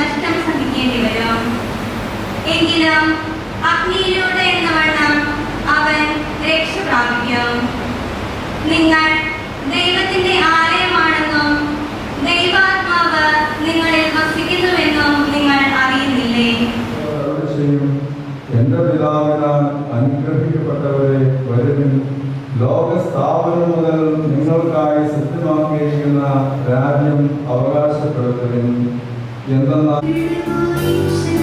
നഷ്ടം സഹിക്കേണ്ടി വരും. എങ്കിലും അഗ്നിയിലൂടെ എന്ന അവൻ രക്ഷ പ്രാപിക്കും. നിങ്ങൾ ദൈവത്തിന്റെ ആലയമാണെന്നും ദൈവാത്മാവ് നിങ്ങളിൽ വസിക്കുന്നുവെന്നും നിങ്ങൾ അറിയുന്നില്ലേ? എന്റെ പിതാവിനാൽ അനുഗ്രഹിക്കപ്പെട്ടവരെ വരുവിൻ. ലോകസ്ഥാപനം മുതൽ നിങ്ങൾക്കായി സജ്ജമാക്കിയിരിക്കുന്ന രാജ്യം അവകാശപ്പെടുത്തുകയും 日落吗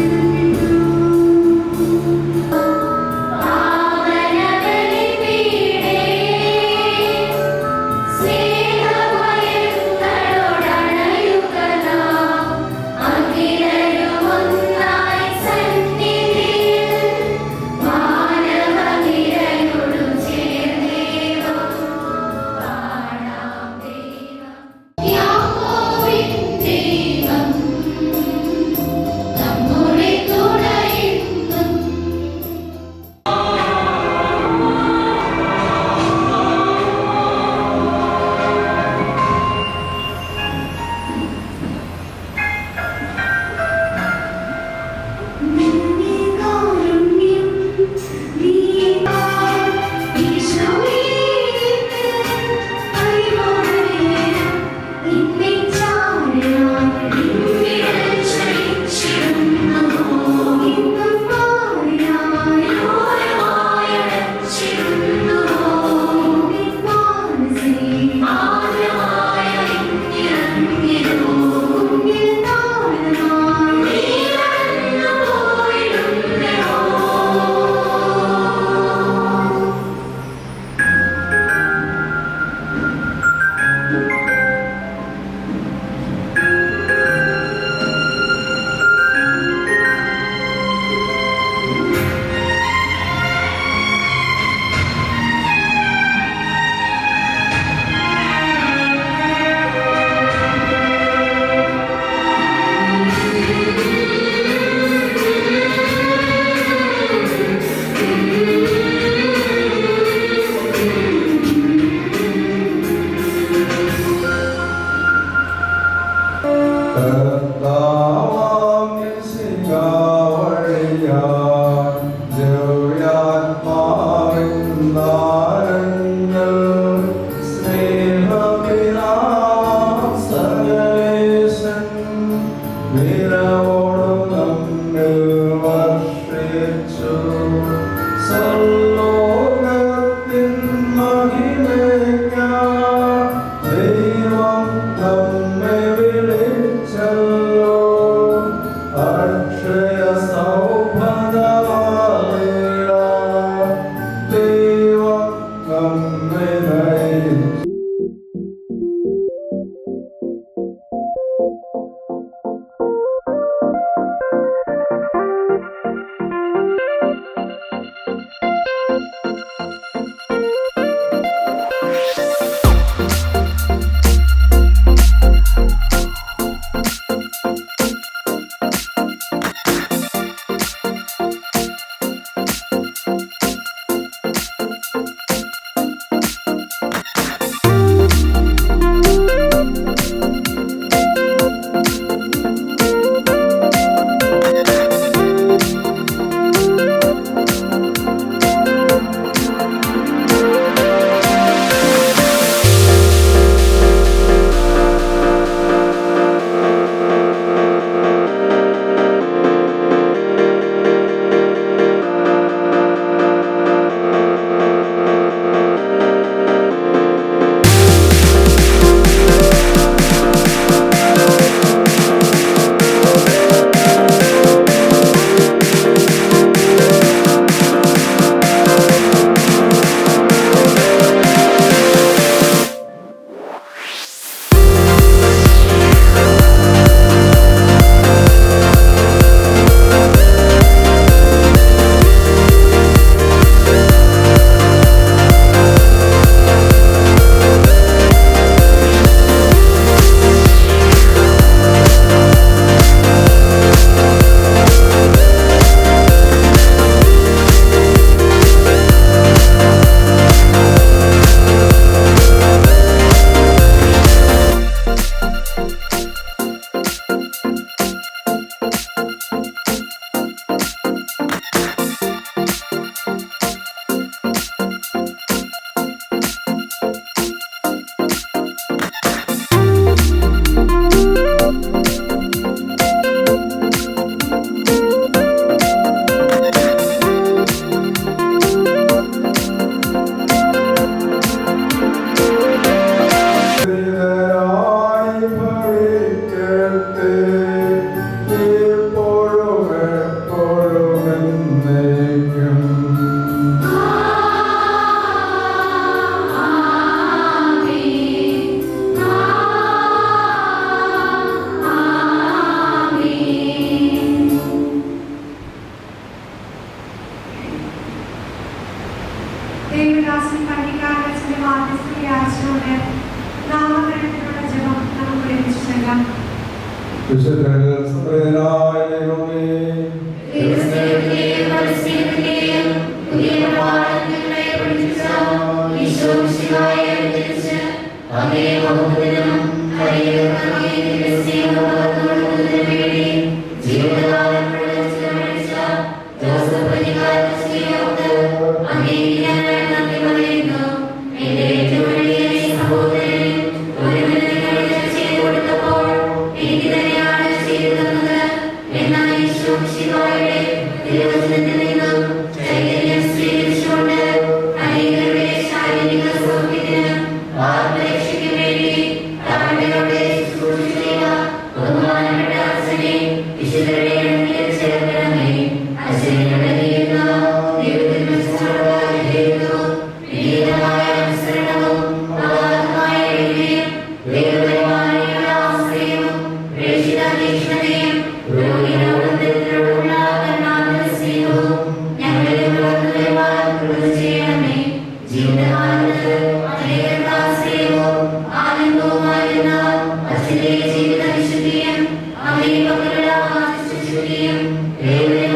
അവയെ പകലുള്ള ആശുശ്രൂഷയും ദൈവം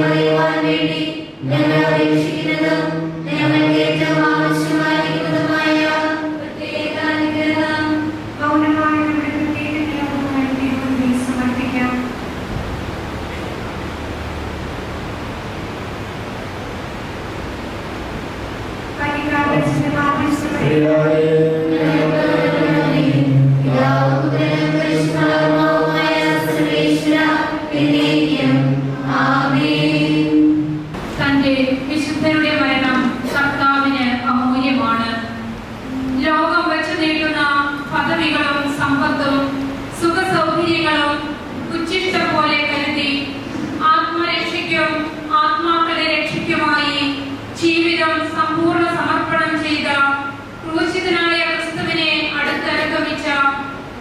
വേണ്ടി ഞങ്ങൾ അപേക്ഷിക്കുന്നതും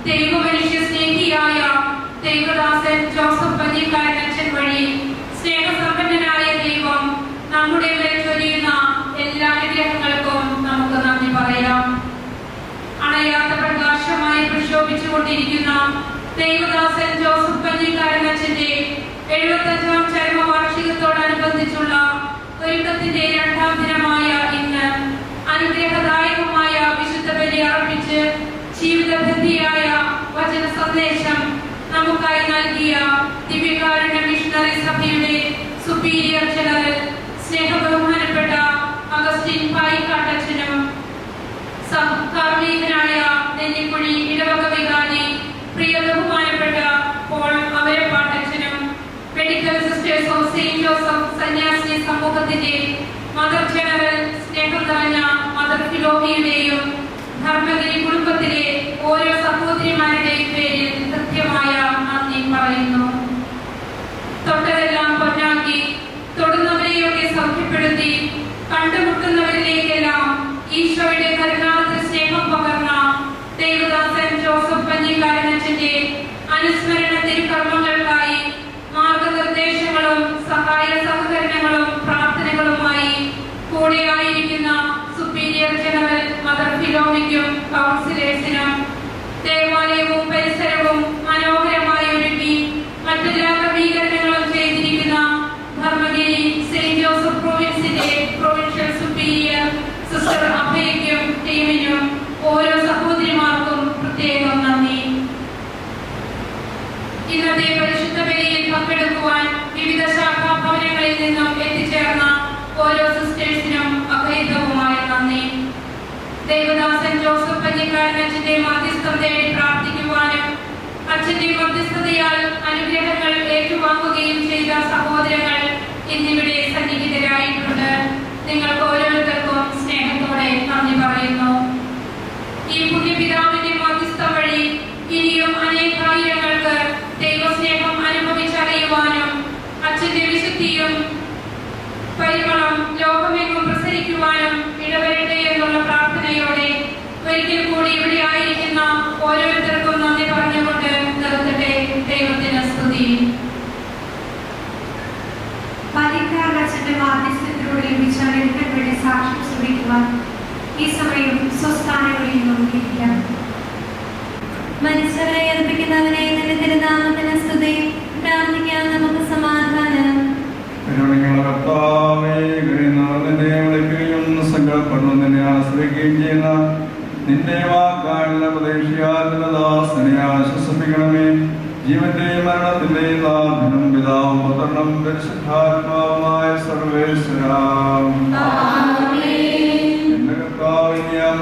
ദൈവമനുഷ്യ സ്നേഹിയായ ദൈവദാസൻ ജോസഫ് പഞ്ഞിക്കാരനച്ഛൻ വഴി സ്നേഹസമ്പന്നനായ ദൈവം നമ്മുടെ മേൽ ചൊരിയുന്ന എല്ലാ അനുഗ്രഹങ്ങൾക്കും നമുക്ക് നന്ദി പറയാം. അണയാത്ത പ്രകാശമായി പ്രക്ഷോഭിച്ചുകൊണ്ടിരിക്കുന്ന ദൈവദാസൻ ജോസഫ് പഞ്ഞിക്കാരനച്ഛന്റെ എഴുപത്തഞ്ചാം ചരമ വാർഷികത്തോടനുബന്ധിച്ചുള്ള ഒരുക്കത്തിന്റെ രണ്ടാം ദിനമായ ഇന്ന് അനുഗ്രഹദായകമായ വിശുദ്ധ ബലി അർപ്പിച്ച് ജീവിതബന്ധിയായ വചന സന്ദേശം നമുക്കായി നൽകിയ ദിവ്യകാരുണ്യ മിഷണറി സഭയുടെ സുപ്പീരിയർ ജനറൽ സ്നേഹ ബഹുമാനപ്പെട്ട അഗസ്റ്റിൻ പായിക്കാട്ടച്ഛനും കാർമീകനായ നെല്ലിക്കുഴി ഇടവക വികാരി പ്രിയ ബഹുമാനപ്പെട്ട Paul അവരപ്പാട്ടച്ചനും medical sisters of Saint Joseph സന്യാസി സമൂഹത്തിന്റെ മദർ ജനറൽ സ്നേഹം നിറഞ്ഞ മദർ ഫിലോമിയുടെയും ധർമ്മഗിരി കുടുംബത്തിലെ ഓരോ സഹോദരിമാരുടെയും പേരിൽ കൃത്യമായ നന്ദി പറയുന്നു. തൊട്ടതെല്ലാം പൊന്നാക്കി തൊടുന്നവരെയൊക്കെ സൗഖ്യപ്പെടുത്തി കണ്ടുമുട്ടുന്നവരിലേക്കെല്ലാം ഈശോയുടെ കരുണാത്ര സ്നേഹം പകർന്ന ദേവദാസൻ ജോസഫ് പഞ്ഞിക്കാരനച്ഛന്റെ അനുസ്മരണ തിരുക്കർമ്മങ്ങൾക്കായി മാർഗനിർദ്ദേശങ്ങളും സഹായ സഹകരണങ്ങളും പ്രാർത്ഥനകളുമായി കൂടെയായിരിക്കുന്ന സുപ്പീരിയർ ജനറൽ മദർ ഫിലോമിക്കും കൗൺസിലേഴ്സിനും ദേവാലയവും പരിസരവും മനോഹരമായി ഒരുക്കി മറ്റെല്ലാ ക്രമീകരണങ്ങളും ചെയ്തിരിക്കുന്ന ധർമ്മഗിരി സെയിന്റ് ജോസഫ് പ്രൊവിൻസിന്റെ പ്രൊവിൻഷ്യൽ സുപ്പീരിയർ സിസ്റ്റർ അഭയയ്ക്കും ടീമിനും ഓരോ സഹോദരിമാർക്കും പ്രത്യേകം നന്ദി. ഇന്നത്തെ പരിശുദ്ധ ബലിയിൽ പങ്കെടുക്കുവാൻ വിവിധ ശാഖാ ഭവനങ്ങളിൽ നിന്നും എത്തിച്ചേർന്ന ഓരോ സിസ്റ്റേഴ്സിനും അഭേദവുമായ നന്ദി. ദേവദാസൻ ജോസഫ് പഞ്ഞിക്കാരനച്ഛന്റെ മധ്യസ്ഥം തേടി പ്രാർത്ഥിക്കുവാനും അച്ഛന്റെ മധ്യസ്ഥതയാൽ അനുഗ്രഹങ്ങൾ ഏറ്റുവാങ്ങുകയും ചെയ്ത സഹോദരങ്ങൾ ഇന്നിവിടെ സന്നിഹിതരായിട്ടുണ്ട്. നിങ്ങൾക്ക് ഓരോരുത്തർക്കും സ്നേഹത്തോടെ നന്ദി പറയുന്നു. ഈ പുണ്യപിതാവിന്റെ മധ്യസ്ഥം വഴി ഇനിയും അനേകായിരങ്ങൾക്ക് ദൈവസ്നേഹം അനുഭവിച്ചറിയുവാനും അച്ഛന്റെ വിശുദ്ധിയും പരിമളം ലോകമെങ്ങും പ്രസരിക്കുവാനും ഇടവരട്ടെ എന്നുള്ള പ്രാർത്ഥനയോടെ ഒരിക്കൽ കൂടി ഇവിടെ ആയിരിക്കുന്ന ഓരോരുത്തർക്കും നന്ദി പറഞ്ഞുകൊണ്ട് നിർത്തട്ടെ. ദൈവത്തിന് സ്തുതി. പരിക്കാരച്ഛന്റെ മാധ്യസ്ഥത്തിലൂടെ ലഭിച്ച വിരുദ്ധങ്ങളുടെ സാക്ഷ്യം ഈ സമയം സ്വസ്ഥാനങ്ങളിൽ നോക്കിയിരിക്കാം. മനസ്സവരെ ഏൽപ്പിക്കുന്നവനെ നിന്റെ നമുക്ക് സമാധാനം. നിങ്ങളുടെ കർത്താവേ, നിന്നെ വിളിക്കുകയും സങ്കടപ്പെടുന്നു നിന്നെ ആശ്രയിക്കുകയും ചെയ്യുന്ന നിന്റെ വാക്കാലുള്ള പ്രതീക്ഷയാൽ നിന്റെ ദാസനെ ആശ്വസിപ്പിക്കണമേ. ജീവന്റെയും മരണത്തിന്റെയും നാഥനും പിതാവും പുത്രനും പരിശുദ്ധാത്മാവുമായ സർവേശ്വരാം. എന്റെ കർത്താവിനെ ഞാൻ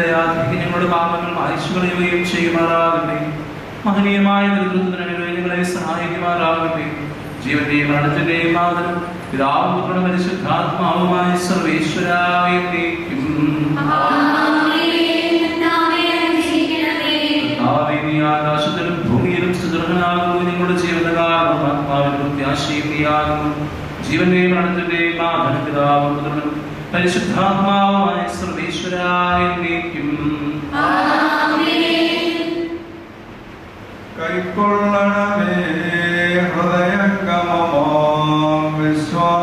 ദയാധിക്യം ഞങ്ങളുടെ പാപങ്ങൾ മായിച്ചു കളയുകയും ചെയ്യുമാറാകട്ടെ. മഹനീയമായ ഞങ്ങളെ സഹായിക്കുമാറാകട്ടെ. ജീവന്റെയും മരണത്തിന്റെയും മാതൃ പിതാവും പുത്രനും പരിശുദ്ധാത്മാവുമായ സർവേശ്വരായും ആകാശത്തിലും ഭൂമിയിലും സുദൃഢനാകുന്നു. നിങ്ങളുടെ ജീവനകാരണം ആത്മാവിന്റെ പ്രത്യാശയും ജീവന്റെയും മരണത്തിന്റെയും മാതൃ പിതാവും പുത്രനും പരിശുദ്ധാത്മാവുമായ സർവേശ്വരായും കൈക്കൊള്ളണമേ ഹൃദയംഗമോ വിശ്വാസമോടെ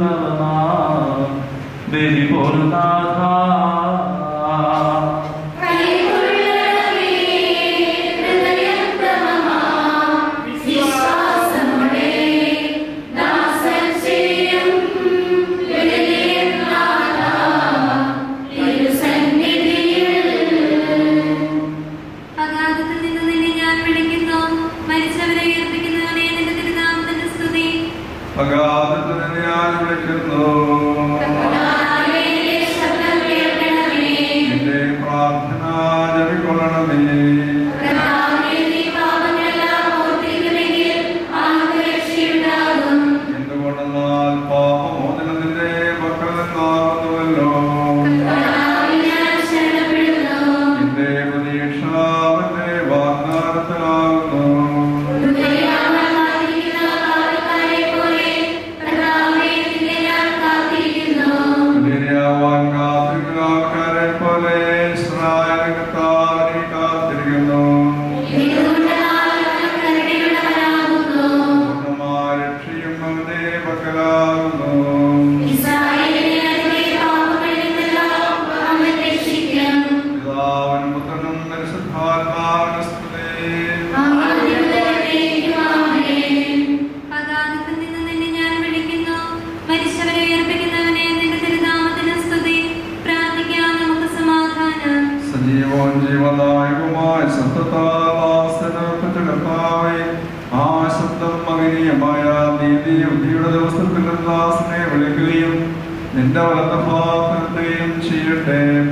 না দেরি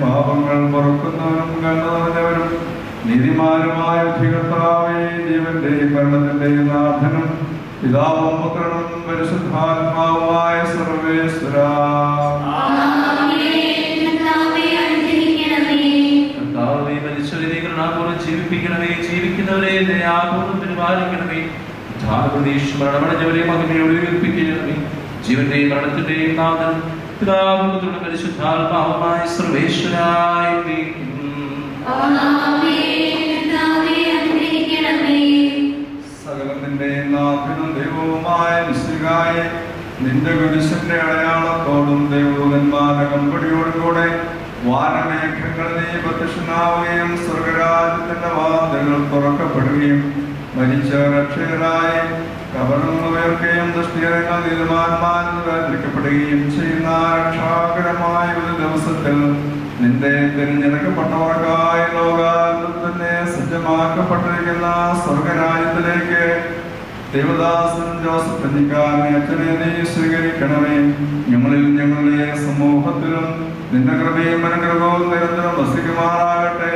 പാപങ്ങൾ പൊറുക്കുന്നവനും കണ്ണവരും നീതിമാനുമായ വിധികർത്താവേ ജീവന്റെ ഭരണത്തിന്റെ നാഥനും പിതാവും പുത്രനും പരിശുദ്ധാത്മാവുമായ സർവേശ്വര. ജീവിപ്പിക്കണമേ ജീവിക്കുന്നവരെ ദയാപൂർവം പരിപാലിക്കണമേ. മരണമടഞ്ഞവരെ മഹിമയോട് ഉയർപ്പിക്കണമേ ജീവന്റെയും മരണത്തിന്റെയും നാഥൻ പിതാവും പുത്രനും പരിശുദ്ധാത്മാവുമായ സർവേശ്വരായ സകലത്തിന്റെ നാഥനും ദൈവവുമായ നിശ്ചികായെ നിന്റെ കുരിശന്റെ അടയാളത്തോടും ദൈവദൂതന്മാരുടെ കമ്പടിയോടും കൂടെ വാനമേഘങ്ങളിൽ നീ പ്രത്യക്ഷനാവുകയും സ്വർഗരാജ്യത്തിന്റെ വാതിലുകൾ തുറക്കപ്പെടുകയും മരിച്ച രക്ഷകരായി ദൃഷ്ടികരങ്ങൾ നീതിമാന്മാരിൽ വേർതിരിക്കപ്പെടുകയും ചെയ്യുന്ന രക്ഷാകരമായ ഒരു ദിവസത്തിൽ നിന്റെ തിരഞ്ഞെടുക്കപ്പെട്ടവർക്കായ ലോകാലത്തിൽ തന്നെ സജ്ജമാക്കപ്പെട്ടിരിക്കുന്ന സ്വർഗരാജ്യത്തിലേക്ക് ദേവദാസൻ ജോസഫ് എന്നിക്കാരനെ അച്ഛനെ നീ സ്വീകരിക്കണമേ. ഞങ്ങളിൽ ഞങ്ങളുടെ സമൂഹത്തിലും നിന്റെ കൃപയും അനുഗ്രഹവും നിരന്തരം വസിക്കുമാറാകട്ടെ.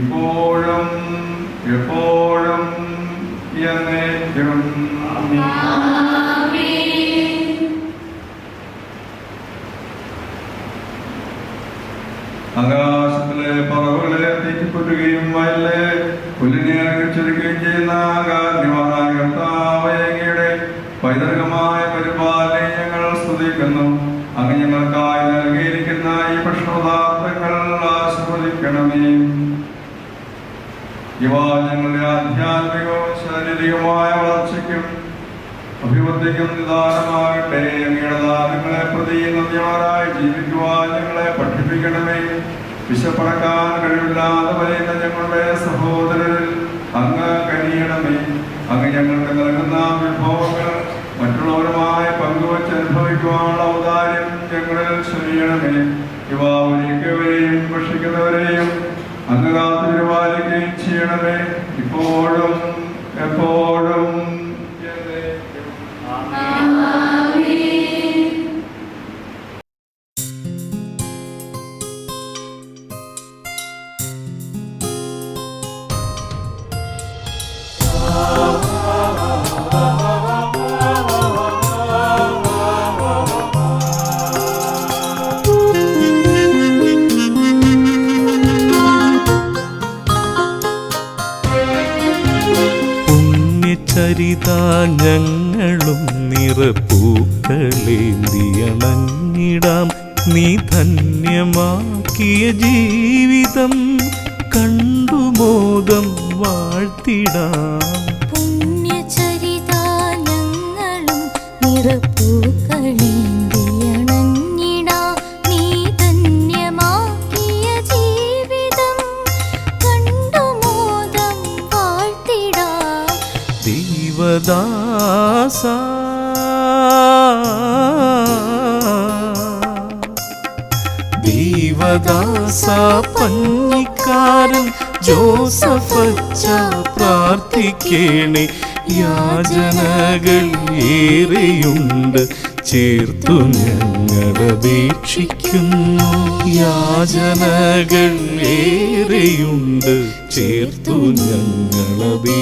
ഇപ്പോഴും എപ്പോഴും എന്നേക്കും ആകാശത്തിലെ പറവുകളെ തീറ്റിപ്പറ്റുകയും വയലിലെ പുല്ലിനെ അലങ്കരിച്ചിരിക്കുകയും ചെയ്യുന്ന കാരണമായ കർത്താവയങ്ങയുടെ പൈതൃകമായ പരിപാലനെ ഞങ്ങൾ സ്തുതിക്കുന്നു. അങ്ങ് ഞങ്ങൾക്കായി നൽകിയിരിക്കുന്ന ഈ ഭക്ഷണപദാർത്ഥങ്ങൾ ആസ്വദിക്കണമേ ഇവ ഞങ്ങളുടെ ആധ്യാത്മികവും ശാരീരികമായ വളർച്ചയ്ക്കും അഭിവൃദ്ധിക്കും നിദാനമാകട്ടെ. അങ്ങയുടെ ദാനങ്ങളെ പ്രതി നന്ദിമാരായി ജീവിക്കുവാൻ ഞങ്ങളെ പഠിപ്പിക്കണമേ. വിശപ്പടക്കാൻ കഴിവില്ലാതെ വരുന്ന ഞങ്ങളുടെ സഹോദരരിൽ അങ്ങ് കനിയണമേ. അങ്ങ് ഞങ്ങൾക്ക് നൽകുന്ന വിഭവങ്ങൾ മറ്റുള്ളവരുമായി പങ്കുവച്ച് അനുഭവിക്കുവാനുള്ള ഔദാര്യം ഞങ്ങളിൽ ചൊരിയണമേ. ഇവ ഒരിക്കവരെയും ഭക്ഷിക്കുന്നവരെയും അങ്ങ് കാത്തു ചെയ്യണമേ ഇപ്പോഴും എപ്പോഴും പുണ്യചരിത ഞങ്ങളും നിറപ്പൂക്കളേന്തിയണഞ്ഞിടാം നീ ധന്യമാക്കിയ ജീവിതം കണ്ടുമോദം വാഴ്ത്തിടാം. ദൈവദാസ പഞ്ഞിക്കാരൻ ജോസഫച്ച പ്രാർത്ഥിക്കേണേ. യാചനകൾ ഏറെയുണ്ട്. ചേർത്തു ഞങ്ങളപേക്ഷിക്കുന്നു യാചനകൾ ഏറെയുണ്ട്. ചേർത്തു ഞങ്ങളപേക്ഷിക്കുന്നു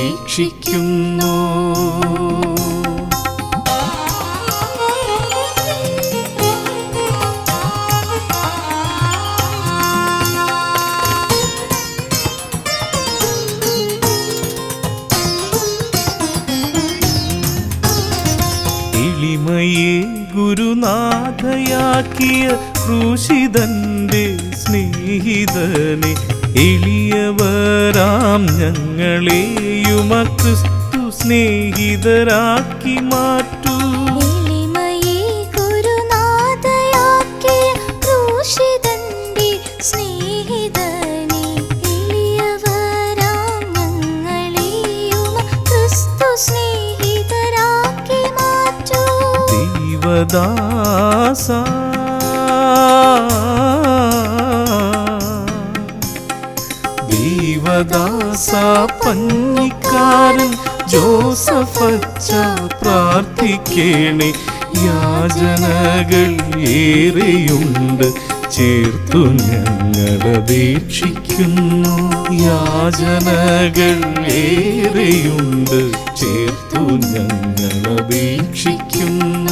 ഗുരുനാഥയാക്കിയ ക്രൂശിതന്റെ സ്നേഹിതനെ എളിയവരാം ഞങ്ങളെയും ആ ക്രിസ്തു സ്നേഹിതരാക്കി മാറ്റൂ. സ്നേഹിതരാക്കി മാറ്റൂ. ദൈവദാസ ദേവദാസ പഞ്ഞിക്കാരൻ ജോസഫച്ച പ്രാർത്ഥിക്കേണേ യാചനകൾ ഏറെയുണ്ട്. ചേർത്തു ഞങ്ങളപേക്ഷിക്കുന്നു യാചനകൾ ഏറെയുണ്ട്. ചേർത്തു ഞങ്ങളപേക്ഷിക്കുന്നു